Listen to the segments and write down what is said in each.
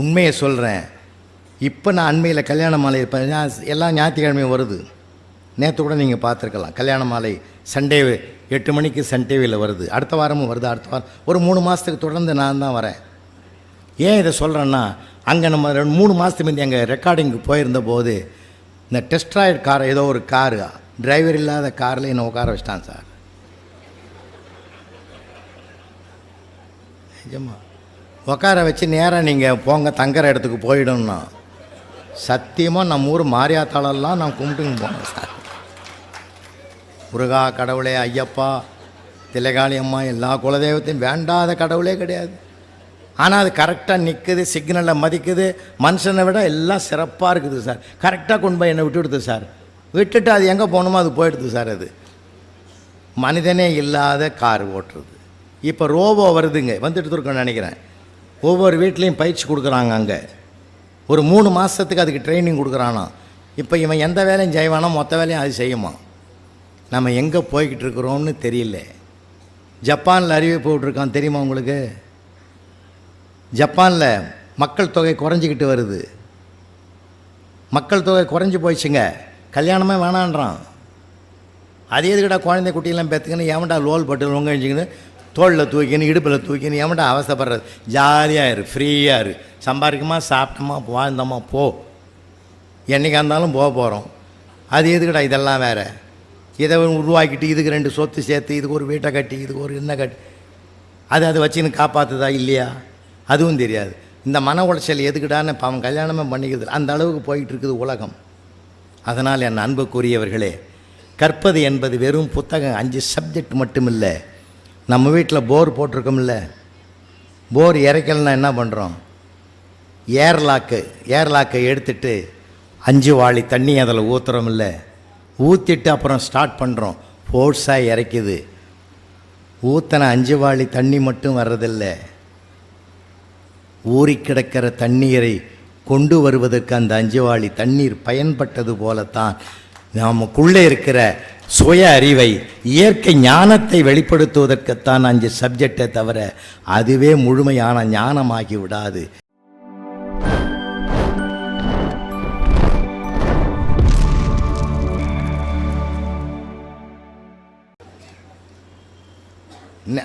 உண்மையை சொல்கிறேன் இப்போ நான் அண்மையில் கல்யாண மாலை இப்போ எல்லா ஞாயிற்றுக்கிழமையும் வருது. நேற்று கூட நீங்கள் பார்த்துருக்கலாம். கல்யாண மாலை சண்டே எட்டு மணிக்கு சன் டிவியில் வருது. அடுத்த வாரமும் வருது. அடுத்த வாரம் ஒரு மூணு மாதத்துக்கு தொடர்ந்து நான் தான் வரேன். ஏன் இதை சொல்கிறேன்னா அங்கே நம்ம ரெண்டு மூணு மாதத்துக்கு முந்தி அங்கே ரெக்கார்டிங்க்கு போயிருந்த போது இந்த டெஸ்ட்ராய்ட் கார் ஏதோ ஒரு காரு டிரைவர் இல்லாத காரில் என்னை உட்கார வச்சிட்டான் சார். நிஜமா. உட்கார வச்சு நேராக நீங்கள் போங்க தங்குற இடத்துக்கு போயிடணும்னா சத்தியமாக நம்ம ஊர் மாரியாத்தாளெல்லாம் நான் கும்பிட்டுங்க போனேன். சார் முருகா கடவுளே ஐயப்பா திலகாளி அம்மா எல்லா குலதெய்வத்தையும் வேண்டாத கடவுளே கிடையாது. ஆனால் அது கரெக்டாக நிற்குது சிக்னலில் மதிக்குது மனுஷனை விட எல்லாம் சிறப்பாக இருக்குது சார். கரெக்டாக கொண்டு போய் என்னை விட்டுடுது சார். விட்டுட்டு அது எங்கே போகணுமோ அது போயிடுது சார் அது. மனிதனே இல்லாத கார் ஓட்டுறது. இப்போ ரோபோ வருதுங்க வந்துட்டு இருக்கோன்னு நினைக்கிறேன். ஒவ்வொரு வீட்லேயும் பயிற்சி கொடுக்குறாங்க அங்கே. ஒரு மூணு மாதத்துக்கு அதுக்கு ட்ரைனிங் கொடுக்குறானா. இப்போ இவன் எந்த வேலையும் செய்வானோ? மொத்த வேலையும் அது செய்யுமா? நம்ம எங்கே போய்கிட்டு இருக்கிறோம்னு தெரியல. ஜப்பானில் அறிவிப்பு விட்ருக்கான் தெரியுமா உங்களுக்கு? ஜப்பானில் மக்கள் தொகை குறைஞ்சிக்கிட்டு வருது. மக்கள் தொகை குறைஞ்சி போயிடுச்சுங்க. கல்யாணமே வேணான்றான். அது எதுக்கிட்டா குழந்தை குட்டியெல்லாம் பெற்றுக்கின்னு ஏவன்டா லோல் பட்டு லொங்க அழிஞ்சிக்கின்னு தோளில் தூக்கின்னு இடுப்பில் தூக்கின்னு எவன்டா அவசப்படுறது ஜாலியாக இரு ஃப்ரீயாக இரு. சம்பாதிக்கமா சாப்பிட்டோமா வாழ்ந்தோமா போ. என்றைக்கா இருந்தாலும் போக போகிறோம் அது எதுக்கடா இதெல்லாம் வேறு? இதை உருவாக்கிட்டு இதுக்கு ரெண்டு சொத்து சேர்த்து இதுக்கு ஒரு வீட்டை கட்டி இதுக்கு ஒரு என்ன கட்டி. அது அதை வச்சுன்னு காப்பாற்றுதா இல்லையா? அதுவும் தெரியாது. இந்த மன உளைச்சல் எதுக்குடான்னு பாவம் கல்யாணமே பண்ணிக்கிறது அந்த அளவுக்கு போயிட்டு இருக்குது உலகம். அதனால் என் அன்புக்குரியவர்களே கற்பது என்பது வெறும் புத்தகம் அஞ்சு சப்ஜெக்ட் மட்டும் இல்லை நம்ம வீட்டில் போர் போட்டிருக்கோம்ல. போர் இறைக்கலன்னா என்ன பண்ணுறோம் ஏர்லாக்கு ஏர்லாக்கை எடுத்துட்டு அஞ்சு வாளி தண்ணி அதில் ஊற்றுறோம் இல்லை ஊற்றிட்டு அப்புறம் ஸ்டார்ட் பண்ணுறோம் ஃபோர்ஸாக இறைக்குது. ஊற்றின அஞ்சு வாளி தண்ணி மட்டும் வர்றதில்லை. ஊறி கிடக்கிற தண்ணீரை கொண்டு வருவதற்கு அந்த அஞ்சு வாளி தண்ணீர் பயன்பட்டது போலத்தான். நமக்குள்ளே இருக்கிற சுய அறிவை இயற்கை ஞானத்தை வெளிப்படுத்துவதற்குத்தான் அஞ்சு சப்ஜெக்டை தவிர அதுவே முழுமையான ஞானமாகி விடாது.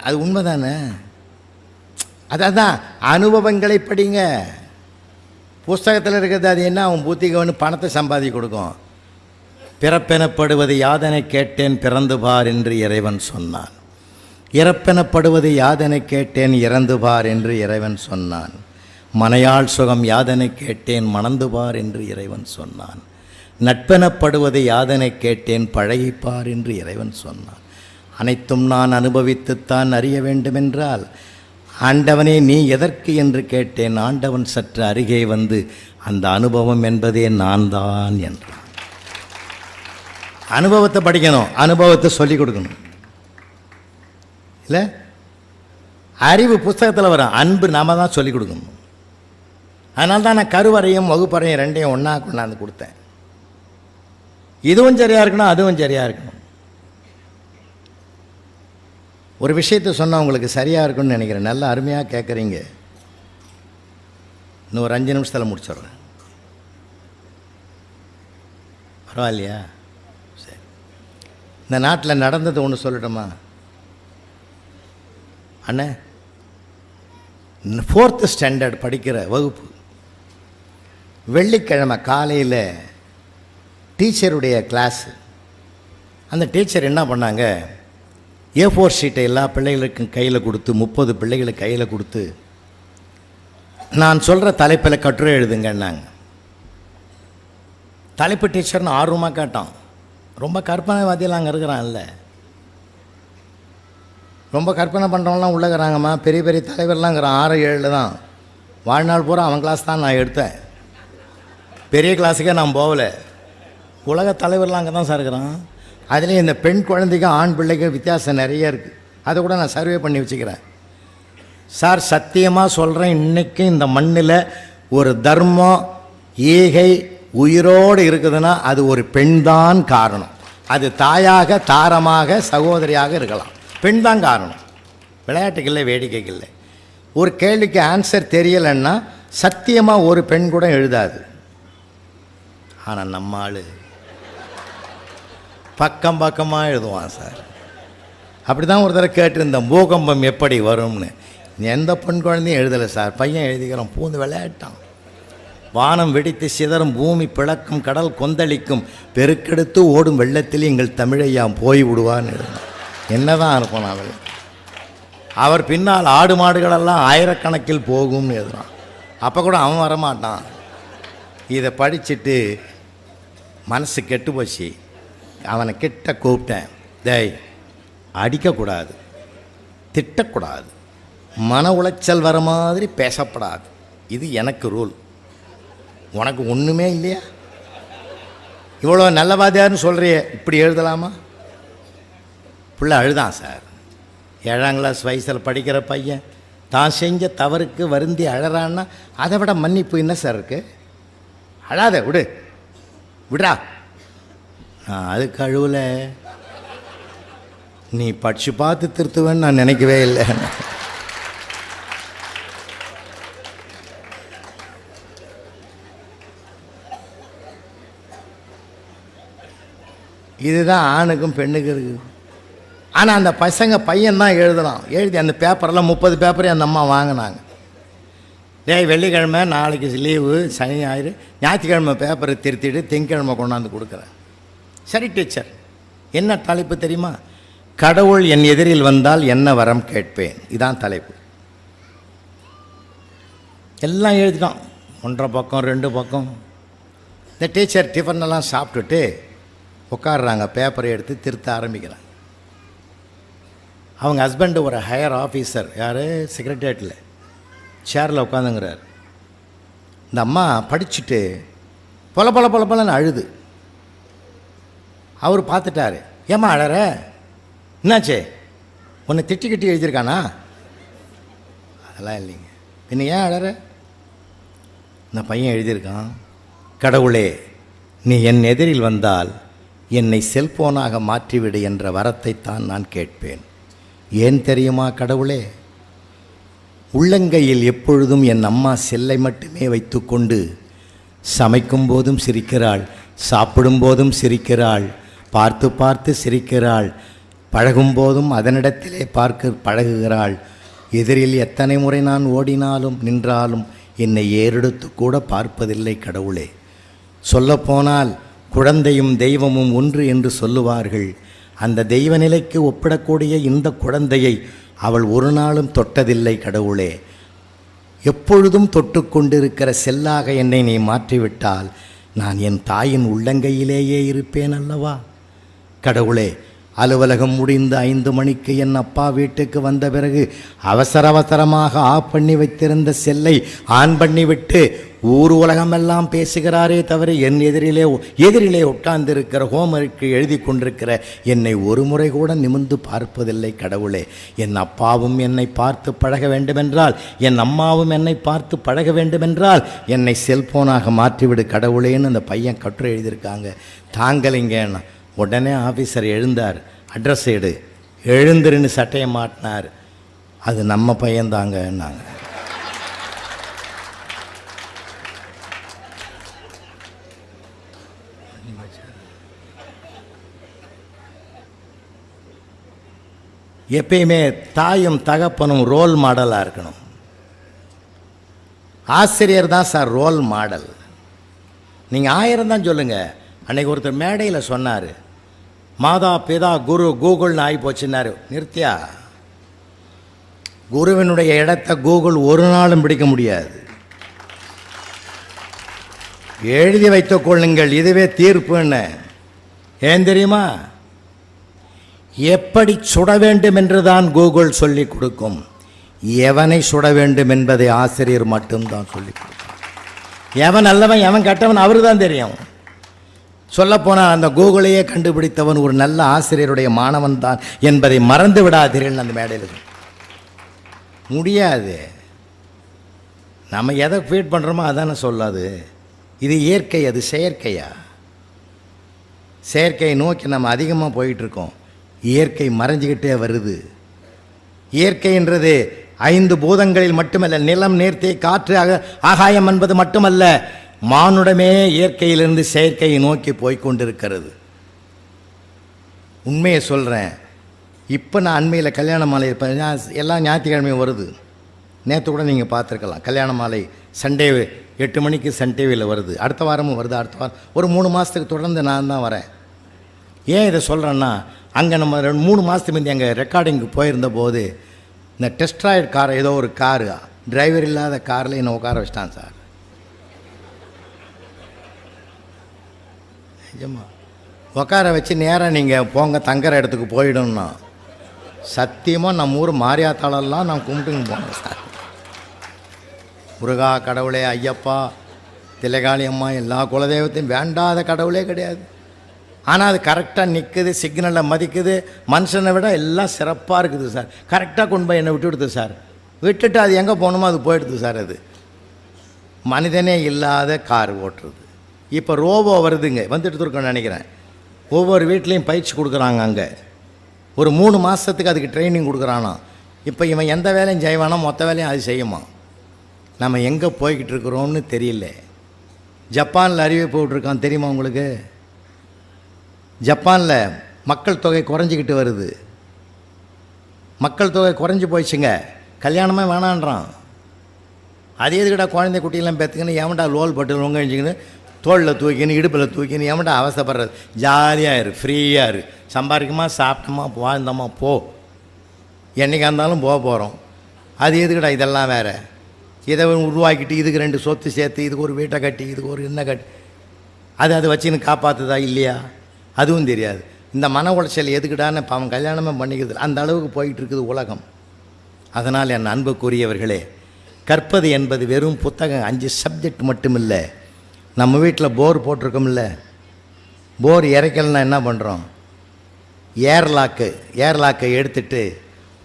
அது உண்மைதானே? அதான் அனுபவங்களை படிங்க. புஸ்தகத்தில் இருக்கிறது அது என்ன? அவன் புத்திகவனு பணத்தை சம்பாதி கொடுக்கும். பிறப்பெனப்படுவது யாதனை கேட்டேன் பிறந்து பார் என்று இறைவன் சொன்னான். இறப்பெனப்படுவது யாதனை கேட்டேன் இறந்து பார் என்று இறைவன் சொன்னான். மனையாள் சுகம் யாதனை கேட்டேன் மணந்து பார் என்று இறைவன் சொன்னான். நட்பெனப்படுவது யாதனை கேட்டேன் பழகிப்பார் என்று இறைவன் சொன்னான். அனைத்தும் நான் அனுபவித்துத்தான் அறிய வேண்டுமென்றால் ஆண்டவனே நீ எதற்கு என்று கேட்டேன்? ஆண்டவன் சற்று அருகே வந்து அந்த அனுபவம் என்பதே நான் தான் என்றான். அனுபவத்தை படிக்கணும் அனுபவத்தை சொல்லிக் கொடுக்கணும். இல்லை? அறிவு புஸ்தகத்தில் வரும் அன்பு நம்ம தான் சொல்லிக் கொடுக்கணும். அதனால தான் நான் கருவறையும் வகுப்பறையும் ரெண்டையும் ஒன்றா கொண்டாந்து கொடுத்தேன். இதுவும் சரியாக இருக்கணும் அதுவும் சரியாக இருக்கணும். ஒரு விஷயத்தை சொன்னால் உங்களுக்கு சரியாக இருக்கும்னு நினைக்கிறேன். நல்லா அருமையாக கேட்குறீங்க இன்னும் ஒரு அஞ்சு நிமிஷத்தில் முடிச்சிடுறேன். பரவாயில்லையா? இந்த நாட்டில் நடந்தது ஒன்று சொல்லட்டுமா? அண்ணே ஃபோர்த்து ஸ்டாண்டர்ட் படிக்கிற வகுப்பு. வெள்ளிக்கிழமை காலையில் டீச்சருடைய கிளாஸு அந்த டீச்சர் என்ன பண்ணாங்க? ஏ ஃபோர் ஷீட்டை எல்லா பிள்ளைகளுக்கும் கையில் கொடுத்து முப்பது பிள்ளைகளுக்கு கையில் கொடுத்து நான் சொல்கிற தலைப்பில் கட்டுரை எழுதுங்கன்னாங்க. தலைப்பு டீச்சர்னு ஆர்வமாக கேட்டான். ரொம்ப கற்பனைவாதியெல்லாம் அங்கே இருக்கிறான்ல ரொம்ப கற்பனை பண்ணுறவங்களாம் உள்ளகிறாங்கம்மா பெரிய பெரிய தலைவர்லாங்கிறான் ஆறு ஏழில் தான். வாழ்நாள் பூரா அவன் கிளாஸ் தான் நான் எடுத்தேன். பெரிய கிளாஸுக்கே நான் போகல. உலக தலைவர்லாம் அங்கே தான் சார் இருக்கிறான். அதுலேயும் இந்த பெண் குழந்தைக்கும் ஆண் பிள்ளைக்கும் வித்தியாசம் நிறைய இருக்குது அதை கூட நான் சர்வே பண்ணி வச்சுக்கிறேன். சார் சத்தியமாக சொல்கிறேன் இன்றைக்கும் இந்த மண்ணில் ஒரு தர்மம் ஈகை உயிரோடு இருக்குதுன்னா அது ஒரு பெண்தான் காரணம். அது தாயாக தாரமாக சகோதரியாக இருக்கலாம். பெண் தான் காரணம். விளையாட்டுக்கு இல்லை வேடிக்கைக்கு இல்லை. ஒரு கேள்விக்கு ஆன்சர் தெரியலைன்னா சத்தியமாக ஒரு பெண் கூட எழுதாது. ஆனால் நம்ம ஆள். பக்கம் பக்கமாக எழுதுவான் சார். அப்படி தான் ஒரு தடவை கேட்டிருந்தேன் பூகம்பம் எப்படி வரும்னு? எந்த பெண் குழந்தையும் எழுதலை சார். பையன் எழுதிக்கிறோம் பூந்து விளையாட்டான். வானம் வெடித்து சிதறும் பூமி பிளக்கும் கடல் கொந்தளிக்கும் பெருக்கெடுத்து ஓடும் வெள்ளத்தில் எங்கள் தமிழையாம் போய் விடுவான்னு எழுதினான் என்னதான் இருக்கும் அவள் அவர் பின்னால் ஆடு மாடுகளெல்லாம் ஆயிரக்கணக்கில் போகும்னு எழுதுறான் அப்போ கூட அவன் வரமாட்டான். இதை படிச்சுட்டு மனசு கெட்டு போச்சு. அவனை கிட்ட கூப்பிட்டேன். டேய் அடிக்கக்கூடாது. திட்டக்கூடாது. மன உளைச்சல் வர மாதிரி பேசப்படாது. இது எனக்கு ரூல் உனக்கு ஒன்றுமே இல்லையா? இவ்வளோ நல்லவாதியார்னு சொல்கிறியே இப்படி எழுதலாமா? பிள்ளை அழுதான் சார். ஏழாம் கிளாஸ் வயசில் படிக்கிற பையன் தான் செஞ்ச தவறுக்கு வருந்தி அழறான்னா அதை விட மன்னிப்பு என்ன சார் இருக்கு? அழாத விடு. விடுறா. நான் அதுக்கு அழுவலை நீ படிச்சு பார்த்து திருத்துவேன்னு நான் நினைக்கவே இல்லை. இதுதான் ஆணுக்கும் பெண்ணுக்கும் இருக்குது. ஆனால் அந்த பசங்க பையன் தான் எழுதலாம் எழுதி அந்த பேப்பரெல்லாம் முப்பது பேப்பரையும் அந்த அம்மா வாங்கினாங்க. டேய் வெள்ளிக்கிழமை நாளைக்கு லீவு சனி ஞாயிறு ஞாயிற்றுக்கிழமை பேப்பரை திருத்திட்டு திங்கக்கிழமை கொண்டாந்து கொடுக்குறேன். சரி டீச்சர். என்ன தலைப்பு தெரியுமா? கடவுள் என் எதிரில் வந்தால் என்ன வரம் கேட்பேன். இதான் தலைப்பு. எல்லாம் எழுதிட்டான் ஒன்றரை பக்கம் ரெண்டு பக்கம். இந்த டீச்சர் டிஃபன் எல்லாம் சாப்பிட்டுட்டு உட்காடுறாங்க பேப்பரை எடுத்து திருத்த ஆரம்பிக்கிறாங்க. அவங்க ஹஸ்பண்டு ஒரு ஹையர் ஆஃபீஸர் யார்? செக்ரட்டேரியட்டில் சேரில் உட்காந்துங்கிறார் இந்த அம்மா படிச்சுட்டு பொல பொல பொல பொலன்னு அழுது. அவர் பார்த்துட்டாரு ஏம்மா அழற? என்னாச்சே? உன்னை திட்டி கிட்டி எழுதியிருக்கானா? அதெல்லாம் இல்லைங்க. பின்ன ஏன் அழற? இந்த பையன் எழுதியிருக்கான் கடவுளே நீ என் எதிரில் வந்தால் என்னை செல்போனாக மாற்றிவிடு என்ற வரத்தைத்தான் நான் கேட்பேன். ஏன் தெரியுமா கடவுளே? உள்ளங்கையில் எப்பொழுதும் என் அம்மா செல்லை மட்டுமே வைத்துக்கொண்டு சமைக்கும் போதும் சிரிக்கிறாள் சாப்பிடும் போதும் சிரிக்கிறாள் பார்த்து பார்த்து சிரிக்கிறாள் பழகும் போதும் அதனிடத்திலே பார்க்க பழகுகிறாள். எதிரில் எத்தனை முறை நான் ஓடினாலும் நின்றாலும் என்னை ஏறெடுத்து கூட பார்ப்பதில்லை கடவுளே. சொல்லப்போனால் குழந்தையும் தெய்வமும் ஒன்று என்று சொல்லுவார்கள். அந்த தெய்வ நிலைக்கு ஒப்பிடக்கூடிய இந்த குழந்தையை அவள் ஒரு நாளும் தொட்டதில்லை கடவுளே. எப்பொழுதும் தொட்டு கொண்டிருக்கிற செல்லாக என்னை நீ மாற்றிவிட்டால் நான் என் தாயின் உள்ளங்கையிலேயே இருப்பேன் அல்லவா? கடவுளே அலுவலகம் முடிந்து ஐந்து மணிக்கு என் அப்பா வீட்டுக்கு வந்த பிறகு அவசர அவசரமாக ஆஃப் பண்ணி வைத்திருந்த செல்லை ஆன் பண்ணிவிட்டு ஊர் உலகமெல்லாம் பேசுகிறாரே தவிர என் எதிரிலே எதிரிலே உட்கார்ந்திருக்கிற ஹோமருக்கு எழுதி கொண்டிருக்கிற என்னை ஒரு முறை கூட நிமிர்ந்து பார்ப்பதில்லை கடவுளே. என் அப்பாவும் என்னை பார்த்து பழக வேண்டுமென்றால் என் அம்மாவும் என்னை பார்த்து பழக வேண்டுமென்றால் என்னை செல்போனாக மாற்றிவிடு கடவுளேன்னு அந்த பையன் கட்டுரை எழுதியிருக்காங்க. தாங்கலிங்கன்னு உடனே ஆஃபீஸர் எழுந்தார். அட்ரஸ் எடு. எழுந்துருன்னு சட்டையை மாட்டினார். அது நம்ம பையன்தாங்கன்னாங்க எப்பயுமே தாயும் தகப்பனும் ரோல் மாடலாக இருக்கணும். ஆசிரியர் தான் சார் ரோல் மாடல். நீங்கள் ஆயிரம் தான் சொல்லுங்கள் அன்றைக்கி ஒருத்தர் மேடையில் சொன்னார். மாதா பிதா குரு கூகுள்னு ஆகி போச்சுன்னாரு நிறுத்தியா? குருவினுடைய இடத்தை கூகுள் ஒரு நாளும் பிடிக்க முடியாது. எழுதி வைத்துக் கொள்ளுங்கள் இதுவே தீர்ப்புன்னு. ஏன் தெரியுமா? எப்படி சுட வேண்டும் என்றுதான் கூகுள் சொல்லிக் கொடுக்கும். எவனை சுட வேண்டும் என்பதை ஆசிரியர் மட்டும்தான் சொல்லி கொடுக்கும் எவன் நல்லவன் எவன் கெட்டவன் அவரு தான் தெரியும். சொல்லப்போனால் அந்த கூகுளையே கண்டுபிடித்தவன் ஒரு நல்ல ஆசிரியருடைய மாணவன் தான் என்பதை மறந்து விடாதீர்கள் அந்த மேடையில் முடியாது. நம்ம எதை ஃபீட் பண்ணுறோமோ அதானே சொல்லாது. இது இயற்கை அது செயற்கையா? செயற்கையை நோக்கி நம்ம அதிகமாக போயிட்டுருக்கோம். இயற்கை மறைஞ்சிக்கிட்டே வருது. இயற்கைன்றது ஐந்து பூதங்களில் மட்டுமல்ல நிலம் நேர்த்தி காற்று ஆக ஆகாயம் என்பது மட்டுமல்ல. மானுடமே இயற்கையிலிருந்து செயற்கையை நோக்கி போய்கொண்டிருக்கிறது உண்மையை சொல்கிறேன் இப்போ நான் அண்மையில் கல்யாண மாலை இருப்பேன் எல்லா ஞாயிற்றுக்கிழமையும் வருது. நேற்று கூட நீங்கள் பார்த்துருக்கலாம். கல்யாண மாலை சண்டே எட்டு மணிக்கு சன் டிவியில் வருது. அடுத்த வாரமும் வருது அடுத்த வாரம். ஒரு மூணு மாதத்துக்கு தொடர்ந்து நான் தான் வரேன். ஏன் இதை சொல்கிறேன்னா அங்கே நம்ம ரெண்டு மூணு மாதத்துக்கு முந்தி அங்கே ரெக்கார்டிங்க்கு போயிருந்த போது இந்த டெஸ்ட்ராய்டு கார் ஏதோ ஒரு காரு டிரைவர் இல்லாத காரில் என்னை உட்கார வச்சிட்டான் சார். நிஜமா. உட்கார வச்சு நேராக நீங்கள் போங்க தங்குற இடத்துக்கு போயிடணும்னா சத்தியமாக நம்ம ஊர் மாரியாத்தாளெல்லாம் நான் கும்பிட்டுங்க போனேன் சார். முருகா கடவுளே ஐயப்பா திலகாளி அம்மா எல்லா குலதெய்வத்தையும் வேண்டாத கடவுளே கிடையாது. ஆனால் அது கரெக்டாக நிற்குது சிக்னலை மதிக்குது மனுஷனை விட எல்லாம் சிறப்பாக இருக்குது சார். கரெக்டாக கொண்டு போய் என்னை விட்டுடுது சார். விட்டுட்டு அது எங்கே போகணுமோ அது போயிடுது சார் அது. மனிதனே இல்லாத கார் ஓட்டுறது. இப்போ ரோபோ வருதுங்க வந்துட்டு இருக்கோன்னு நினைக்கிறேன். ஒவ்வொரு வீட்லேயும் பயிற்சி கொடுக்குறாங்க அங்கே. ஒரு மூணு மாதத்துக்கு அதுக்கு ட்ரைனிங் கொடுக்குறானா. இப்போ இவன் எந்த வேலையும் செய்வானோ மொத்த வேலையும் அது செய்யுமா? நம்ம எங்கே போய்கிட்டு இருக்கிறோம்னு தெரியல. ஜப்பானில் அறிவிப்பு விட்ருக்கான் தெரியுமா உங்களுக்கு? ஜப்பானில் மக்கள் தொகை குறைஞ்சிக்கிட்டு வருது. மக்கள் தொகை குறைஞ்சி போயிடுச்சுங்க. கல்யாணமே வேணான்றான். அதே எதுக்கிட்ட குழந்தை குட்டியெல்லாம் பெற்றுக்கின்னு எவன்டா லோல் பட்டு லொங்கழிச்சிக்கின்னு தோளில் தூக்கின்னு இடுப்பில் தூக்கின்னு எவன்டா அவசப்படுறது ஜாலியாக இரு ஃப்ரீயாக இரு. சம்பாதிக்கமா சாப்பிட்டோமா வாழ்ந்தோமா போ. என்றைக்கா இருந்தாலும் போக போகிறோம் அது எதுக்குடா இதெல்லாம் வேறு? இதை உருவாக்கிட்டு இதுக்கு ரெண்டு சொத்து சேர்த்து இதுக்கு ஒரு வீட்டை கட்டி இதுக்கு ஒரு என்ன கட்டி. அது அதை வச்சுன்னு காப்பாற்றுதா இல்லையா? அதுவும் தெரியாது. இந்த மன உளைச்சல் எதுக்குடான்னு அவன் கல்யாணமே பண்ணிக்கிறது அந்த அளவுக்கு போயிட்டு இருக்குது உலகம். அதனால் என் அன்புக்குரியவர்களே கற்பது என்பது வெறும் புத்தகம் அஞ்சு சப்ஜெக்ட் மட்டும் இல்லை நம்ம வீட்டில் போர் போட்டிருக்கோம்ல. போர் இறைக்கலன்னா என்ன பண்ணுறோம் ஏர்லாக்கு ஏர்லாக்கை எடுத்துட்டு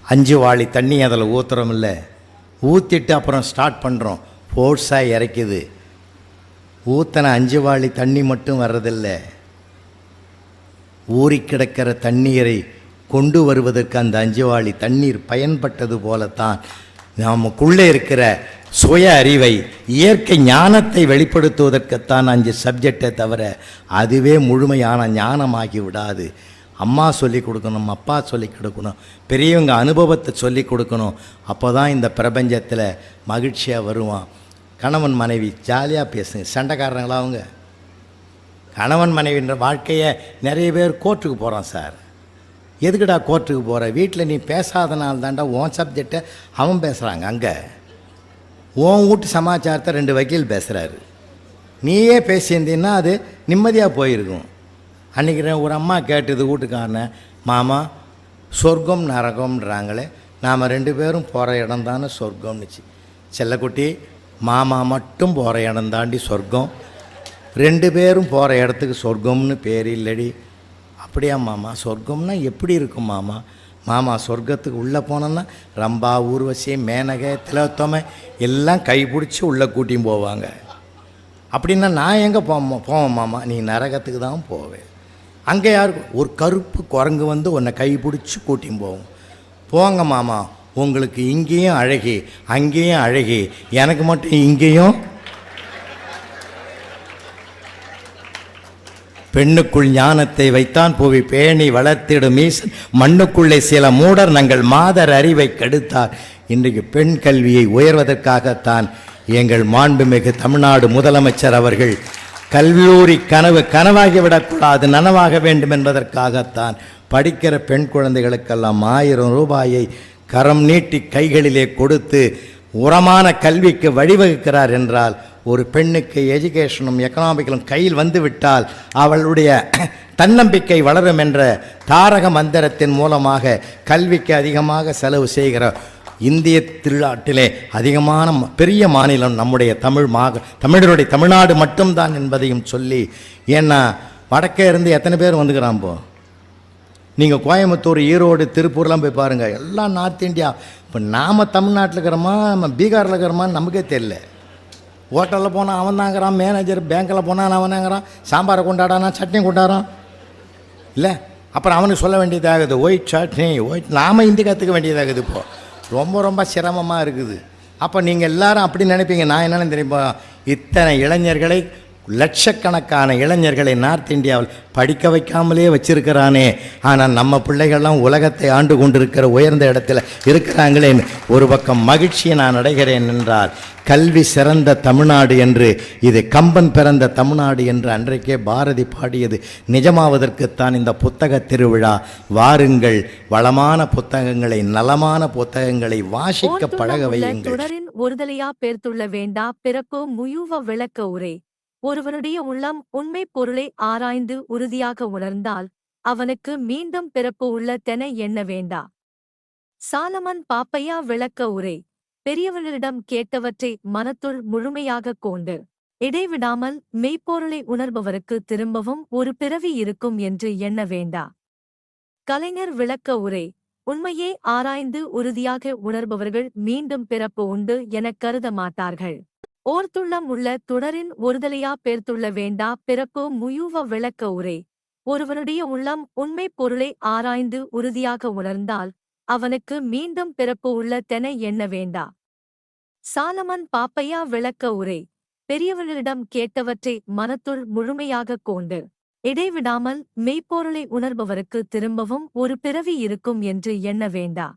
அஞ்சு வாளி தண்ணி அதில் ஊற்றுறோம் இல்லை ஊற்றிட்டு அப்புறம் ஸ்டார்ட் பண்ணுறோம் ஃபோர்ஸாக இறைக்குது. ஊற்றின அஞ்சு வாளி தண்ணி மட்டும் வர்றதில்லை. ஊறி கிடக்கிற தண்ணீரை கொண்டு வருவதற்கு அந்த அஞ்சு வாளி தண்ணீர் பயன்பட்டது போலத்தான் நமக்குள்ளே இருக்கிற சுய அறிவை இயற்கை ஞானத்தை வெளிப்படுத்துவதற்குத்தான் அஞ்சு சப்ஜெக்டை தவிர அதுவே முழுமையான ஞானமாகி விடாது. அம்மா சொல்லி கொடுக்கணும் அப்பா சொல்லி கொடுக்கணும் பெரியவங்க அனுபவத்தை சொல்லி கொடுக்கணும். அப்போ தான் இந்த பிரபஞ்சத்தில் மகிழ்ச்சியாக வருவான். கணவன் மனைவி ஜாலியாக பேசுங்க. சண்டைக்காரங்களா அவங்க? கணவன் மனைவின்ற வாழ்க்கையை நிறைய பேர் கோர்ட்டுக்கு போகிறான் சார். எதுக்குடா கோர்ட்டுக்கு போகிற வீட்டில் நீ பேசாதனால தாண்டா உன் சப்ஜெக்டை அவன் பேசுகிறாங்க அங்கே. உன் வீட்டு சமாச்சாரத்தை ரெண்டு வக்கீல் பேசுகிறாரு நீயே பேசியிருந்தீன்னா அது நிம்மதியாக போயிருக்கும். அன்றைக்கி ஒரு அம்மா கேட்டது வீட்டுக்காரன மாமா சொர்க்கம் நரகம்ன்றாங்களே நாம் ரெண்டு பேரும் போகிற இடம் தானே சொர்க்கம்னுச்சு. செல்லக்குட்டி மாமா மட்டும் போகிற இடம் தாண்டி சொர்க்கம். ரெண்டு பேரும் போகிற இடத்துக்கு சொர்க்கம்னு பேர் இல்லடி. அப்படியா மாமா சொர்க்கம்னா எப்படி இருக்கும் மாமா? மாமா சொர்க்கத்துக்கு உள்ளே போனோன்னா ரம்பா ஊர்வசி மேனகை திலோத்தமை எல்லாம் கைப்பிடிச்சி உள்ளே கூட்டியும் போவாங்க. அப்படின்னா நான் எங்கே போமா போவேன் மாமா? நீ நரகத்துக்கு தான் போவேன் அங்கே யாருக்கு ஒரு கருப்பு குரங்கு வந்து உன்னை கைப்பிடிச்சி கூட்டியும் போவோம் போங்க மாமா உங்களுக்கு இங்கேயும் அழகி அங்கேயும் அழகி எனக்கு மட்டும் இங்கேயும் பெண்ணுக்குள் ஞானத்தை வைத்தான் புவி பேணி வளர்த்திடும் ஈசன். மண்ணுக்குள்ளே சில மூடர் நங்கள் மாதர் அறிவை கெடுத்தார். இன்றைக்கு பெண் கல்வியை உயர்வதற்காகத்தான் எங்கள் மாண்புமிகு தமிழ்நாடு முதலமைச்சர் அவர்கள் கல்லூரி கனவு கனவாகிவிடக்கூடாது நனவாக வேண்டும் என்பதற்காகத்தான் படிக்கிற பெண் குழந்தைகளுக்கெல்லாம் ஆயிரம் ரூபாயை கரம் நீட்டி கைகளிலே கொடுத்து உரமான கல்விக்கு வழிவகுக்கிறார் என்றால் ஒரு பெண்ணுக்கு எஜுகேஷனும் எக்கனாமிக்கலும் கையில் வந்துவிட்டால் அவளுடைய தன்னம்பிக்கை வளரும் என்ற தாரக மந்திரத்தின் மூலமாக கல்விக்கு அதிகமாக செலவு செய்கிற இந்திய திருநாட்டிலே அதிகமான பெரிய மாநிலம் நம்முடைய தமிழ் மாக தமிழருடைய தமிழ்நாடு மட்டும்தான் என்பதையும் சொல்லி ஏன்னா வடக்கே இருந்து எத்தனை பேர் வந்துக்கிறான் போ? நீங்கள் கோயம்புத்தூர் ஈரோடு திருப்பூர்லாம் போய் பாருங்கள் எல்லாம் நார்த் இந்தியா. இப்போ நாம் தமிழ்நாட்டில் இருக்கிறோமா நம்ம பீகாரில் இருக்கிறோமான்னு நமக்கே தெரியல. ஹோட்டலில் போனால் அவன் தாங்கிறான் மேனேஜர் பேங்க்கில் போனால் அவன் தாங்கிறான் சாம்பாரை கொண்டாடானா சட்னி கொண்டாடுறான். இல்லை அப்புறம் அவனுக்கு சொல்ல வேண்டியதாகுது ஒயிட் சட்னி ஒயிட் நாம் ஹிந்தி கற்றுக்க வேண்டியதாகுது இப்போது ரொம்ப ரொம்ப சிரமமாக இருக்குது. அப்போ நீங்கள் எல்லாரும் அப்படி நினைப்பீங்க. நான் என்னென்னு தெரியுமா? இத்தனை இளைஞர்களை லட்சக்கணக்கான இளைஞர்களை நார்த் இந்தியாவில் படிக்க வைக்காமலே வச்சிருக்கிறானே. ஆனால் நம்ம பிள்ளைகள்லாம் உலகத்தை ஆண்டு கொண்டிருக்கிற உயர்ந்த இடத்துல இருக்கிறாங்களேன்னு ஒரு பக்கம் மகிழ்ச்சியை நான் அடைகிறேன் என்றால் கல்வி சிறந்த தமிழ்நாடு என்று இது கம்பன் பிறந்த தமிழ்நாடு என்று அன்றைக்கே பாரதி பாடியது. நிஜமாவதற்குத்தான் இந்த புத்தக திருவிழா. வாருங்கள் வளமான புத்தகங்களை நலமான புத்தகங்களை வாசிக்க பழக வையுங்கள். ஒருதலையா பேர்த்துள்ள வேண்டா பிறப்போ முயுவ விளக்க உரை. ஒருவனுடைய உள்ளம் உண்மை பொருளை ஆராய்ந்து உறுதியாக உணர்ந்தால் அவனுக்கு மீண்டும் பிறப்பு உள்ளதென எண்ண வேண்டா? சாலமன் பாப்பையா விளக்க உரை. பெரியவர்களிடம் கேட்டவற்றை மனத்துள் முழுமையாகக் கொண்டு இடைவிடாமல் மெய்ப்பொருளை உணர்பவருக்கு திரும்பவும் ஒரு பிறவி இருக்கும் என்று எண்ண வேண்டா? கலைஞர் விளக்க உரை. உண்மையே ஆராய்ந்து உறுதியாக உணர்பவர்கள் மீண்டும் பிறப்பு உண்டு எனக் கருத மாட்டார்கள். ஓர்த்துள்ளம் உள்ள தொடரின் ஒருதலையா பேர்த்துள்ள வேண்டா பிறப்பு முயூவ விளக்க உரை. ஒருவனுடைய உள்ளம் உண்மை பொருளை ஆராய்ந்து உறுதியாக உணர்ந்தால் அவனுக்கு மீண்டும் பிறப்பு உள்ள தென எண்ண வேண்டா? சாலமன் பாப்பையா விளக்க உரை. பெரியவர்களிடம் கேட்டவற்றை மனத்துள் முழுமையாகக் கொண்டு இடைவிடாமல் மெய்ப்பொருளை உணர்பவருக்கு திரும்பவும் ஒரு பிறவி இருக்கும் என்று எண்ண வேண்டா.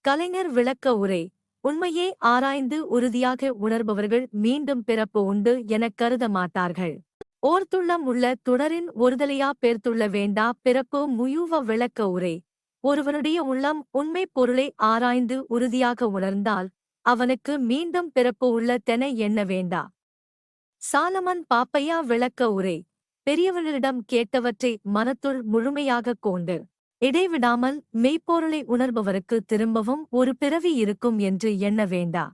கலைஞர் விளக்க உரை. உண்மையே ஆராய்ந்து உறுதியாக உணர்பவர்கள் மீண்டும் பிறப்பு உண்டு எனக் கருத மாட்டார்கள். ஓர்த்துள்ளம் உள்ள தொடரின் ஒருதலையா பேர்த்துள்ள வேண்டா பிறப்பு முயூவ விளக்க உரை. ஒருவனுடைய உள்ளம் உண்மை பொருளை ஆராய்ந்து உறுதியாக உணர்ந்தால் அவனுக்கு மீண்டும் பிறப்பு உள்ள தென எண்ண வேண்டா? சாலமன் பாப்பையா விளக்க உரை. பெரியவர்களிடம் கேட்டவற்றை மனத்துள் முழுமையாகக் கொண்டு இடைவிடாமல் மெய்ப்பொருளை உணர்பவருக்கு திரும்பவும் ஒரு பிறவி இருக்கும் என்று எண்ண வேண்டா.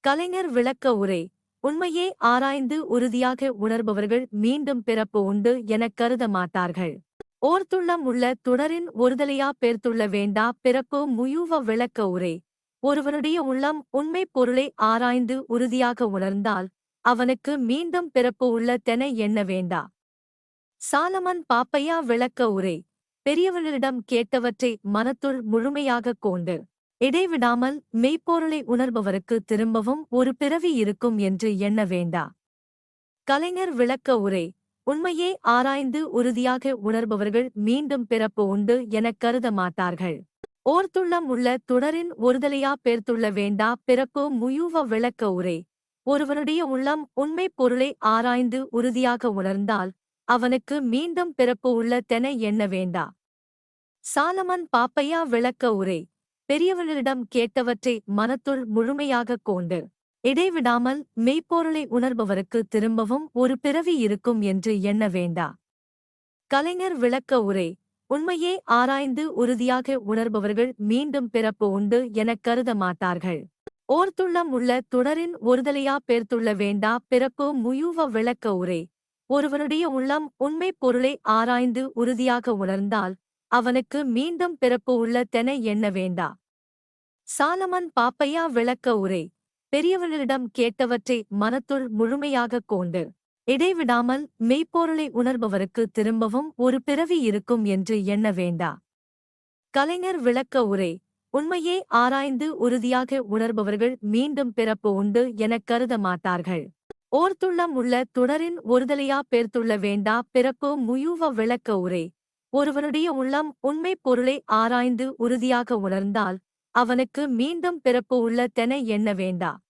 கலைஞர் விளக்க உரை உண்மையே ஆராய்ந்து உறுதியாக உணர்பவர்கள் மீண்டும் பிறப்பு உண்டு எனக் கருத மாட்டார்கள். ஓர்த்துள்ளம் உள்ள தொடரின் ஒருதலையா பேர்த்துள்ள வேண்டா பிறப்பு முயூவ விளக்க உரை ஒருவருடைய உள்ளம் உண்மை பொருளை ஆராய்ந்து உறுதியாக உணர்ந்தால் அவனுக்கு மீண்டும் பிறப்பு உள்ள தென எண்ண வேண்டா. சாலமன் பாப்பையா விளக்க உரை பெரியவர்களிடம் கேட்டவற்றை மனத்துள் முழுமையாகக் கொண்டு இடைவிடாமல் மெய்ப்பொருளை உணர்பவருக்கு திரும்பவும் ஒரு பிறவி இருக்கும் என்று எண்ண வேண்டா. கலைஞர் விளக்க உரை உண்மையே ஆராய்ந்து உறுதியாக உணர்பவர்கள் மீண்டும் பிறப்பு உண்டு எனக் கருத மாட்டார்கள். ஓர்த்துள்ளம் உள்ள தொடரின் ஒருதலையா பேர்த்துள்ள வேண்டா பிறப்பு முயூவ விளக்க உரை ஒருவனுடைய உள்ளம் உண்மை பொருளை ஆராய்ந்து உறுதியாக உணர்ந்தால் அவனுக்கு மீண்டும் பிறப்பு உள்ள தென எண்ண வேண்டா? சாலமன் பாப்பையா விளக்க உரை பெரியவர்களிடம் கேட்டவற்றை மனத்துள் முழுமையாகக் கொண்டு இடைவிடாமல் மெய்ப்பொருளை உணர்பவருக்கு திரும்பவும் ஒரு பிறவி இருக்கும் என்று எண்ண வேண்டா? கலைஞர் விளக்க உரை உண்மையே ஆராய்ந்து உறுதியாக உணர்பவர்கள் மீண்டும் பிறப்பு உண்டு எனக் கருத மாட்டார்கள். ஓர்த்துள்ளம் உள்ள தொடரின் ஒருதலையா பேர்த்துள்ள வேண்டா பிறப்பு முயூவ விளக்க உரை ஒருவனுடைய உள்ளம் உண்மை பொருளை ஆராய்ந்து உறுதியாக உணர்ந்தால் அவனுக்கு மீண்டும் பிறப்பு உள்ள தென எண்ண வேண்டா? சாலமன் பாப்பையா விளக்க உரை. பெரியவர்களிடம் கேட்டவற்றை மனத்துள் முழுமையாகக் கொண்டு இடைவிடாமல் மெய்ப்பொருளை உணர்பவருக்கு திரும்பவும் ஒரு பிறவி இருக்கும் என்று எண்ண வேண்டா? கலைஞர் விளக்க உரை. உண்மையே ஆராய்ந்து உறுதியாக உணர்பவர்கள் மீண்டும் பிறப்பு உண்டு எனக் கருத மாட்டார்கள். ஓர்த்துள்ளம் உள்ள தொடரின் ஒருதலையா பேர்த்துள்ள வேண்டா பிறப்பு முயூவ விளக்க உரை. ஒருவனுடைய உள்ளம் உண்மை பொருளை ஆராய்ந்து உறுதியாக உணர்ந்தால் அவனுக்கு மீண்டும் பிறப்பு உள்ள தென எண்ண வேண்டா?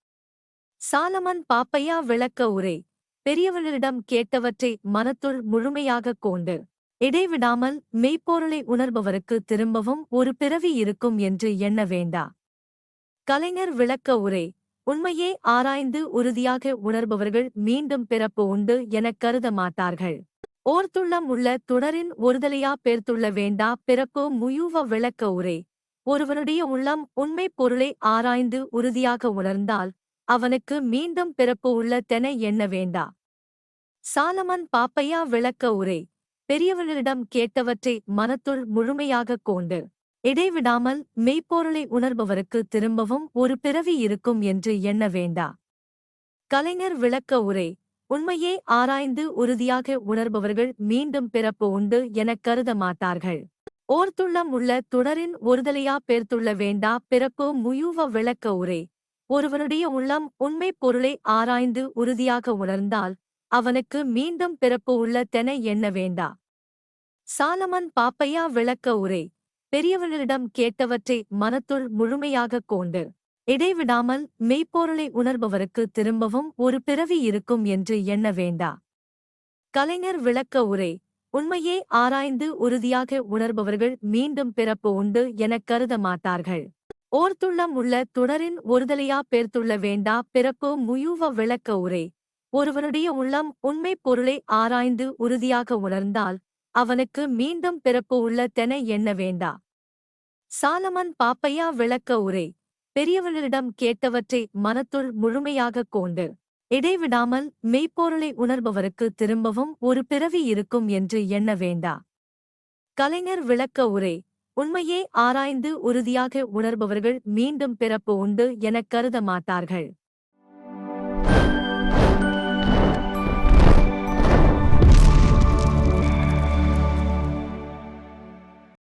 சாலமன் பாப்பையா விளக்க உரை. பெரியவர்களிடம் கேட்டவற்றை மனத்துள் முழுமையாகக் கொண்டு இடைவிடாமல் மெய்ப்பொருளை உணர்பவருக்கு திரும்பவும் ஒரு பிறவி இருக்கும் என்று எண்ண வேண்டா. கலைஞர் விளக்க உரை. உண்மையே ஆராய்ந்து உறுதியாக உணர்பவர்கள் மீண்டும் பிறப்பு உண்டு எனக் கருத மாட்டார்கள். ஓர்த்துள்ளம் உள்ள தொடரின் ஒருதலையா பேர்த்துள்ள வேண்டா பிறப்பு முயூவ விளக்க உரை. ஒருவனுடைய உள்ளம் உண்மை பொருளை ஆராய்ந்து உறுதியாக உணர்ந்தால் அவனுக்கு மீண்டும் பிறப்பு உள்ள தென எண்ண வேண்டா? சாலமன் பாப்பையா விளக்க உரை. பெரியவர்களிடம் கேட்டவற்றை மனத்துள் முழுமையாகக் கொண்டு இடைவிடாமல் மெய்ப்பொருளை உணர்பவருக்கு திரும்பவும் ஒரு பிறவி இருக்கும் என்று எண்ண வேண்டா. கலைஞர் விளக்க உரை உண்மையே ஆராய்ந்து உறுதியாக உணர்பவர்கள் மீண்டும் பிறப்பு உண்டு எனக் கருத மாட்டார்கள். ஓர்த்துள்ளம் உள்ள தொடரின் ஒருதலையா பேர்த்துள்ள வேண்டா பிறப்போ முயூவ விளக்க உரை. ஒருவனுடைய உள்ளம் உண்மை பொருளை ஆராய்ந்து உறுதியாக உணர்ந்தால் அவனுக்கு மீண்டும் பிறப்பு உள்ள தென எண்ண வேண்டா. சாலமன் பாப்பையா விளக்க உரை பெரியவர்களிடம் கேட்டவற்றை மனத்துள் முழுமையாகக் கொண்டு இடைவிடாமல் மெய்ப்பொருளை உணர்பவருக்கு திரும்பவும் ஒரு பிறவி இருக்கும் என்று எண்ண வேண்டா. கலைஞர் விளக்க உரை உண்மையே ஆராய்ந்து உறுதியாக உணர்பவர்கள் மீண்டும் பிறப்பு உண்டு எனக் கருத மாட்டார்கள். ஓர்த்துள்ளம் உள்ள தொடரின் ஒருதலையா பேர்த்துள்ள வேண்டா பிறப்பு முயூவ விளக்க உரை ஒருவனுடைய உள்ளம் உண்மை பொருளை ஆராய்ந்து உறுதியாக உணர்ந்தால் அவனுக்கு மீண்டும் பிறப்பு உள்ள தென எண்ண வேண்டா? சாலமன் பாப்பையா விளக்க உரை பெரியவர்களிடம் கேட்டவற்றை மனத்துள் முழுமையாகக் கொண்டு இடைவிடாமல் மெய்ப்பொருளை உணர்பவருக்கு திரும்பவும் ஒரு பிறவி இருக்கும் என்று எண்ண வேண்டா? கலைஞர் விளக்க உரை உண்மையே ஆராய்ந்து உறுதியாக உணர்பவர்கள் மீண்டும் பிறப்பு உண்டு எனக் கருத மாட்டார்கள்.